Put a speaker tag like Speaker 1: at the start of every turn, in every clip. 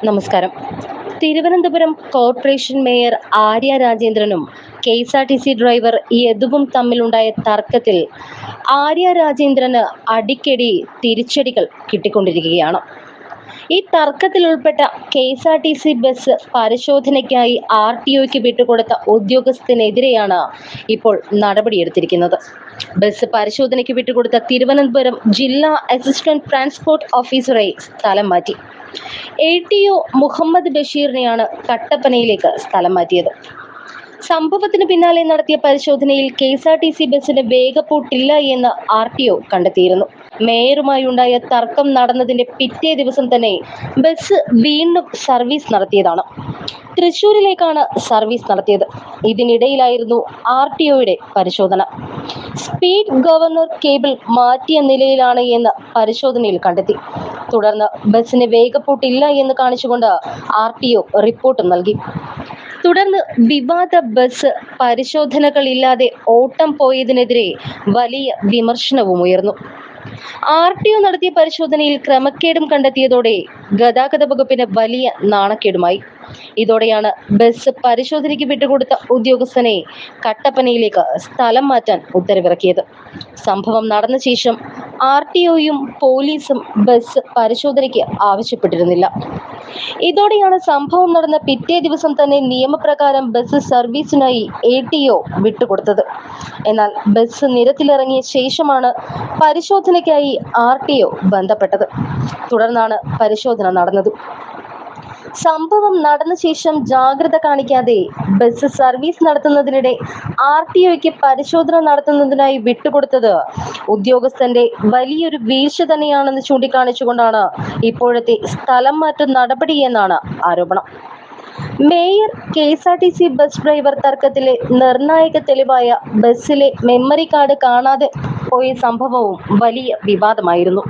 Speaker 1: നമസ്കാരം. Thiruvananthapuram corporation mayor Arya രാജേന്ദ്രനും K S R T C driver യദുവും തമ്മിലുണ്ടായ തർക്കത്തിൽ ആര്യ രാജേന്ദ്രന് അടിക്കടി തിരിച്ചടികൾ കിട്ടിക്കൊണ്ടിരിക്കുകയാണ്. ഈ തർക്കത്തിൽ ഉൾപ്പെട്ട K S R T C bus പരിശോധനയ്ക്കായി ആർ ടി ഒക്ക് വിട്ടുകൊടുത്ത ഉദ്യോഗസ്ഥനെതിരെയാണ് ഇപ്പോൾ നടപടിയെടുത്തിരിക്കുന്നത്. ബസ് പരിശോധനയ്ക്ക് വിട്ടുകൊടുത്ത തിരുവനന്തപുരം ജില്ലാ അസിസ്റ്റന്റ് ട്രാൻസ്പോർട്ട് ഓഫീസറെ സ്ഥലം മാറ്റി. എ ടി ഒ മുഹമ്മദ് ബഷീറിനെയാണ് കട്ടപ്പനയിലേക്ക് സ്ഥലം മാറ്റിയത് സംഭവത്തിന് പിന്നാലെ നടത്തിയ പരിശോധനയിൽ K S R T C ബസ്സിന് വേഗപ്പൂട്ടില്ല എന്ന് ആർ ടി ഒ കണ്ടെത്തിയിരുന്നു. മേയറുമായി ഉണ്ടായ തർക്കം നടന്നതിന്റെ പിറ്റേ ദിവസം തന്നെ ബസ് വീണ്ടും സർവീസ് നടത്തിയതാണ്. തൃശൂരിലേക്കാണ് സർവീസ് നടത്തിയത്. ഇതിനിടയിലായിരുന്നു ആർ ടി ഒയുടെ പരിശോധന. സ്പീഡ് ഗവർണർ കേബിൾ മാറ്റിയ നിലയിലാണ് എന്ന് പരിശോധനയിൽ കണ്ടെത്തി. തുടർന്ന് ബസിന് വേഗപ്പൂട്ടില്ല എന്ന് കാണിച്ചുകൊണ്ട് ആർ ടി ഒ റിപ്പോർട്ട് നൽകി. തുടർന്ന് വിവാദ ബസ് പരിശോധനകളില്ലാതെ ഓട്ടം പോയതിനെതിരെ വലിയ വിമർശനവും ഉയർന്നു. ആർ ടി ഒ നടത്തിയ പരിശോധനയിൽ ക്രമക്കേടും കണ്ടെത്തിയതോടെ ഗതാഗത വകുപ്പിന് വലിയ നാണക്കേടുമായി. ഇതോടെയാണ് ബസ് പരിശോധനയ്ക്ക് വിട്ടുകൊടുത്ത ഉദ്യോഗസ്ഥനെ കട്ടപ്പനയിലേക്ക് സ്ഥലം മാറ്റാൻ ഉത്തരവിറക്കിയത്. സംഭവം നടന്ന ശേഷം ആർ ടി ഒയും പോലീസും ബസ് പരിശോധനയ്ക്ക് ആവശ്യപ്പെട്ടിരുന്നില്ല. ഇതോടെയാണ് സംഭവം നടന്ന പിറ്റേ ദിവസം തന്നെ നിയമപ്രകാരം ബസ് സർവീസിനായി എ ടി ഒ വിട്ടുകൊടുത്തത്. എന്നാൽ ബസ് നിരത്തിലിറങ്ങിയ ശേഷമാണ് പരിശോധനയ്ക്കായി ആർ ടി ഒ ബന്ധപ്പെട്ടത്. തുടർന്നാണ് പരിശോധന നടന്നത്. സംഭവം നടന്ന ശേഷം ജാഗ്രത കാണിക്കാതെ ബസ് സർവീസ് നടത്തുന്നതിനിടെ ആർ ടി ഒക്ക് പരിശോധന നടത്തുന്നതിനായി വിട്ടുകൊടുത്തത്. ഉദ്യോഗസ്ഥന്റെ വലിയൊരു വീഴ്ച തന്നെയാണെന്ന് ചൂണ്ടിക്കാണിച്ചുകൊണ്ടാണ് ഇപ്പോഴത്തെ സ്ഥലം മാറ്റം നടപടി എന്നാണ് ആരോപണം. Mayor K S R T C bus driver തർക്കത്തിലെ നിർണായക തെളിവായ ബസ്സിലെ മെമ്മറി കാർഡ് കാണാതെ പോയ സംഭവവും വലിയ വിവാദമായിരുന്നു.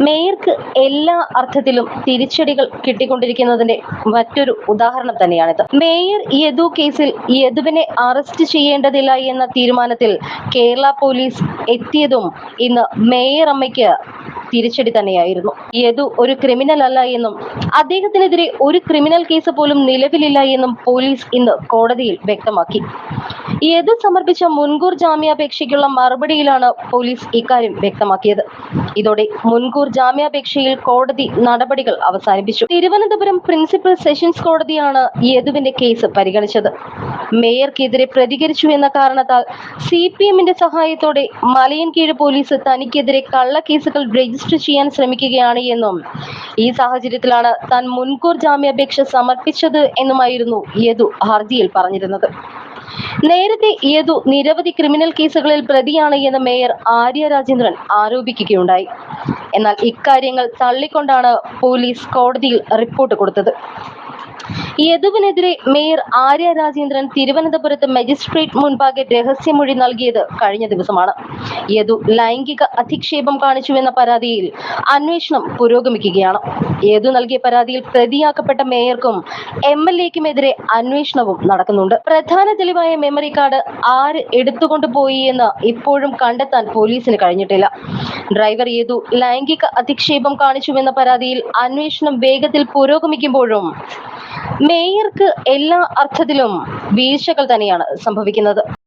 Speaker 1: മേയർക്ക് എല്ലാ അർത്ഥത്തിലും തിരിച്ചടികൾ കിട്ടിക്കൊണ്ടിരിക്കുന്നതിന്റെ മറ്റൊരു ഉദാഹരണം തന്നെയാണിത്. മേയർ യദു കേസിൽ യദുവിനെ അറസ്റ്റ് ചെയ്യേണ്ടതില്ല എന്ന തീരുമാനത്തിൽ കേരള പോലീസ് എത്തിയതും ഇന്ന് മേയർ അമ്മയ്ക്ക് തിരിച്ചടി തന്നെയായിരുന്നു. യദു ഒരു ക്രിമിനൽ അല്ല എന്നും അദ്ദേഹത്തിനെതിരെ ഒരു ക്രിമിനൽ കേസ് പോലും നിലവിലില്ല എന്നും പോലീസ് ഇന്ന് കോടതിയിൽ വ്യക്തമാക്കി. യദു സമർപ്പിച്ച മുൻകൂർ ജാമ്യാപേക്ഷയ്ക്കുള്ള മറുപടിയിലാണ് പോലീസ് ഇക്കാര്യം വ്യക്തമാക്കിയത്? ഇതോടെ മുൻകൂർ ജാമ്യാപേക്ഷയിൽ കോടതി നടപടികൾ അവസാനിപ്പിച്ചു. തിരുവനന്തപുരം പ്രിൻസിപ്പൽ സെഷൻസ് കോടതിയാണ് യദുവിന്റെ കേസ് പരിഗണിച്ചത്. മേയർക്കെതിരെ പ്രതികരിച്ചു എന്ന കാരണത്താൽ സി പി എമ്മിന്റെ സഹായത്തോടെ മലയൻകീഴ് പോലീസ് തനിക്കെതിരെ കള്ളക്കേസുകൾ രജിസ്റ്റർ ചെയ്യാൻ ശ്രമിക്കുകയാണ് എന്നും ഈ സാഹചര്യത്തിലാണ് താൻ മുൻകൂർ ജാമ്യാപേക്ഷ സമർപ്പിച്ചത് എന്നുമായിരുന്നു യദു ഹർജിയിൽ പറഞ്ഞിരുന്നത്. നേരത്തെ യദു നിരവധി ക്രിമിനൽ കേസുകളിൽ പ്രതിയാണ് എന്ന് മേയർ ആര്യ രാജേന്ദ്രൻ ആരോപിക്കുകയുണ്ടായി. എന്നാൽ ഇക്കാര്യങ്ങൾ തള്ളിക്കൊണ്ടാണ് പോലീസ് കോടതിയിൽ റിപ്പോർട്ട് കൊടുത്തത്. യദുവിനെതിരെ മേയർ ആര്യ രാജേന്ദ്രൻ തിരുവനന്തപുരത്ത് മജിസ്ട്രേറ്റ് മുൻപാകെ രഹസ്യമൊഴി നൽകിയത് കഴിഞ്ഞ ദിവസമാണ്. യദു ലൈംഗിക അധിക്ഷേപം കാണിച്ചുവെന്ന പരാതിയിൽ അന്വേഷണം പുരോഗമിക്കുകയാണ്. യദു നൽകിയ പരാതിയിൽ പ്രതിയാക്കപ്പെട്ട മേയർക്കും എം എൽ എക്കുമെതിരെ അന്വേഷണവും നടക്കുന്നുണ്ട്. പ്രധാന തെളിവായ മെമ്മറി കാർഡ് ആര് എടുത്തുകൊണ്ടുപോയി എന്ന് ഇപ്പോഴും കണ്ടെത്താൻ പോലീസിന് കഴിഞ്ഞിട്ടില്ല. ഡ്രൈവർ യദു ലൈംഗിക അധിക്ഷേപം കാണിച്ചുവെന്ന പരാതിയിൽ അന്വേഷണം വേഗത്തിൽ പുരോഗമിക്കുമ്പോഴും മേയർക്ക് എല്ലാ അർത്ഥത്തിലും വീഴ്ചകൾ തന്നെയാണ് സംഭവിക്കുന്നത്.